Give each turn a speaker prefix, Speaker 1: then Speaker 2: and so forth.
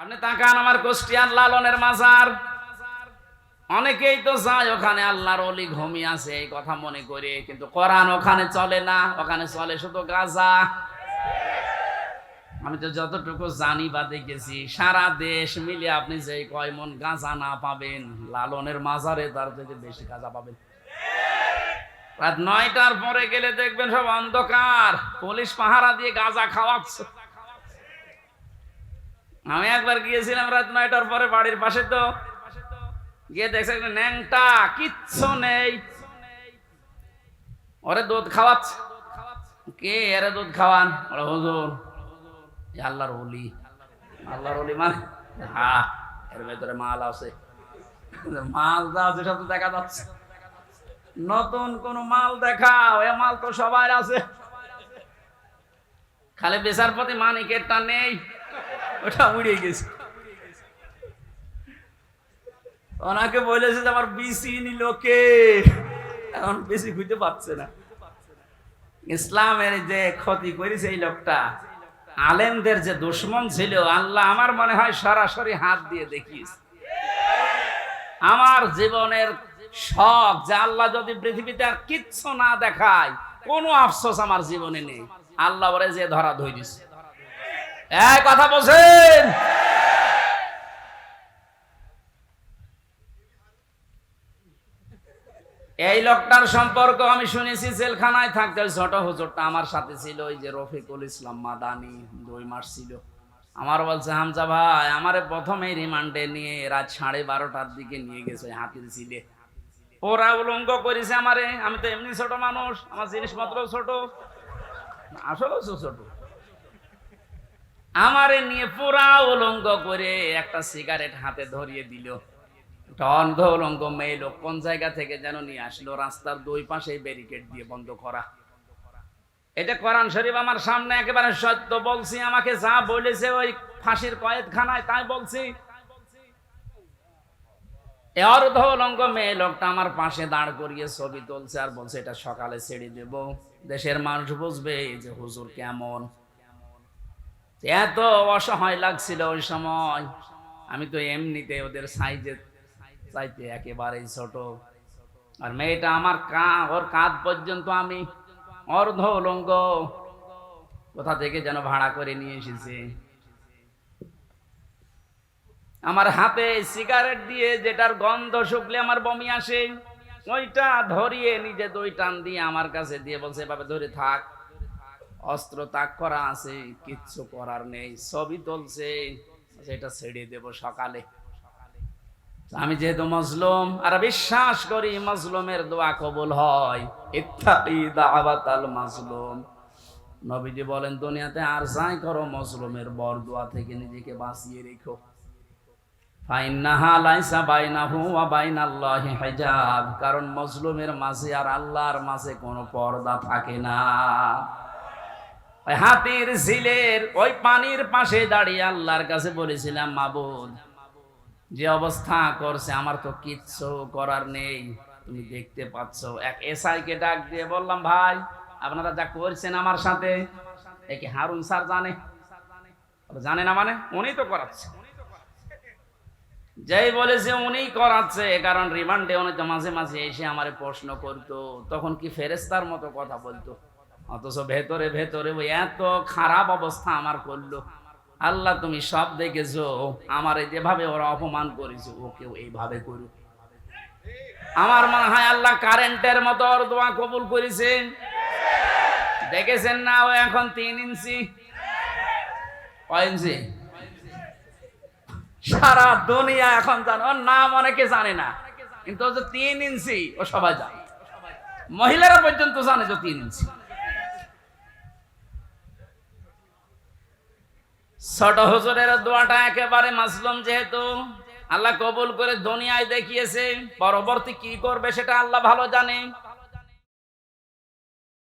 Speaker 1: আপনি তাকান আমার কুষ্টিয়ান লালনের মাজার। অনেকেই তো যায় ওখানে, আল্লাহর অলি ঘুমিয়ে আছে, এই কথা মনে করে, কিন্তু কোরআন ওখানে চলে না, ওখানে চলে শুধু গাজা। আমি তো যতটুকু জানি বা দেখেছি, সারা দেশ মিলে আপনি যে কয় মন গাঁজা না পাবেন, লালনের মাজারে তার থেকে বেশি গাঁজা পাবেন। রাত নয়টার পরে গেলে দেখবেন সব অন্ধকার, পুলিশ পাহারা দিয়ে গাঁজা খাওয়াচ্ছে। আমি একবার গিয়েছিলাম রাত নয়টার পরে বাড়ির পাশে তো। গিয়ে দেখছে ন্যাংটা, কিচ্ছু নেই। ওরে দুধ খাওয়াচ্ছে? কে এরে দুধ খাওয়ান? ওরা হুজুর আল্লাহর অলি আল্লাহর অলি মানে? হ্যাঁ এর ভেতরে মাল আছে। মাল দা আছে সব তো দেখা যাচ্ছে। নতুন কোন মাল দেখাও, এ মাল তো সবার আছে। খালি বিচারপতি মানিকেরটা নেই। ওটা উড়ে গেছে। ওনাকে বলেছে আমার বিসি নিল কে এখন বেশি খুঁজতে পারছে না। ইসলামের যে ক্ষতি করেছে এই লোকটা, আলেমদের যে দুশ্মন ছিল, আল্লাহ আমার মনে হয় সরাসরি হাত দিয়ে দেখিস আমার জীবনের শখ যে আল্লাহ যদি পৃথিবীতে আর কিচ্ছু না দেখায়, কোনো আফসোস আমার জীবনে নেই। আল্লাহ বলে যে ধরা ধই এই কথা বলছেন? এই লোকটার সম্পর্ক আমি শুনেছি জেলখানায় থাকতে। ছোট হুজুরটা আমার সাথে ছিল, ওই যে রফিকুল ইসলাম মাদানি, দুই মাস ছিল। আমার বলছে, হামজা ভাই, আমারে প্রথমে রিমান্ডে নিয়ে রাত সাড়ে বারোটার দিকে নিয়ে গেছে হাতির ছিলে ওরা উলঙ্গ করেছে আমারে। আমি তো এমনি ছোট মানুষ, আমার জিনিসপত্র ছোট। আসলে ছোট। আমারে নিয়ে পুরা উলঙ্গ করে একটা সিগারেট হাতে ধরিয়ে দিল। অন্ধ উলঙ্গ মেয়ে লোক কোন জায়গা থেকে যেন নিয়ে আসলো? রাস্তার দুই পাশে ব্যারিকেড দিয়ে বন্ধ করা। এটা কোরআন শরীফ আমার সামনে একেবারে সত্য বলছি, আমাকে যা বলেছে ওই ফাঁসির কয়েদখানায় তাই বলছি। অর্ধ উলঙ্গ মেয়ে লোকটা আমার পাশে দাঁড় করিয়ে ছবি তুলছে আর বলছে, এটা সকালে ছেড়ে দেব। দেশের মানুষ বুঝবে এই যে হুজুর কেমন। এত অসহায় লাগছিল ওই সময়। আমি তো এমনিতে ওদের সাইজে চাইতে একেবারেই ছোট। আর মেয়েটা আমার কা, ওর কাঁধ পর্যন্ত আমি অর্ধ উলঙ্গ। কোথা থেকে যেন ভাড়া করে নিয়ে এসেছে। আমার হাতে সিগারেট দিয়ে যেটার গন্ধ শুকলে আমার বমি আসে, ওইটা ধরিয়ে নিজে দুই টান দিয়ে আমার কাছে দিয়ে বলছে এভাবে ধরে থাক। অস্ত্র তাক করা আছে, কিচ্ছু করার নেই ছবি তুলছে সেটা ছেড়ে দেব সকালে। আমি যেহেতু মজলুম, আর বিশ্বাস করি মজলুমের দোয়া কবুল হয়। ইত্যাদি দাওয়াতাল মাজলুম। নবীজি বলেন, দুনিয়াতে আর যাই করো, মজলুমের বর দোয়া থেকে নিজেকে বাঁচিয়ে রেখো। কারণ মজলুমের মাঝে আর আল্লাহর মাঝে কোনো পর্দা থাকে না। হাতির ঝিলের ওই পানির পাশে দাঁড়িয়ে আল্লাহর কাছে বলেছিলাম, মাবুদ, যে অবস্থা করছে আমার তো কিচ্ছু করার নেই। তুমি দেখতে পাচ্ছ। এক এসআই কে ডাক দিয়ে বললাম, ভাই, আপনারা যা করছেন আমার সাথে, এ কি হারুন স্যার জানে? জানে না মানে? উনি তো করাচ্ছে। যেই বলেছে উনি করাচ্ছে কারণ রিমান্ডে উনি তো মাঝে মাঝে এসে আমারে প্রশ্ন করতো, তখন কি ফেরেস্তার মতো কথা বলতো? অথচ ভেতরে ভেতরে ওই এত খারাপ অবস্থা আমার করল। আল্লাহ তুমি সব দেখেছ, আমার যেভাবে ওরা অপমান করেছে, ওকেও এইভাবে করুক আমার মনে হয় আল্লাহ কারেন্টের মতো ওর দোয়া কবুল করেছে। দেখেছেন না ও এখন তিন ইঞ্চি? কয় ইঞ্চি? সারা দুনিয়া এখন জানো, ওর নাম অনেকে জানে না। কিন্তু ও যে তিন ইঞ্চি, ও সবাই জানে। মহিলারা পর্যন্ত জানে যে তিন ইঞ্চি। ছোট হুজুরের দোয়াটা একেবারে মাসলুম যেহেতু। আল্লাহ কবুল করে দুনিয়ায় দেখিয়েছে, পরবর্তী কি করবে সেটা আল্লাহ ভালো জানে।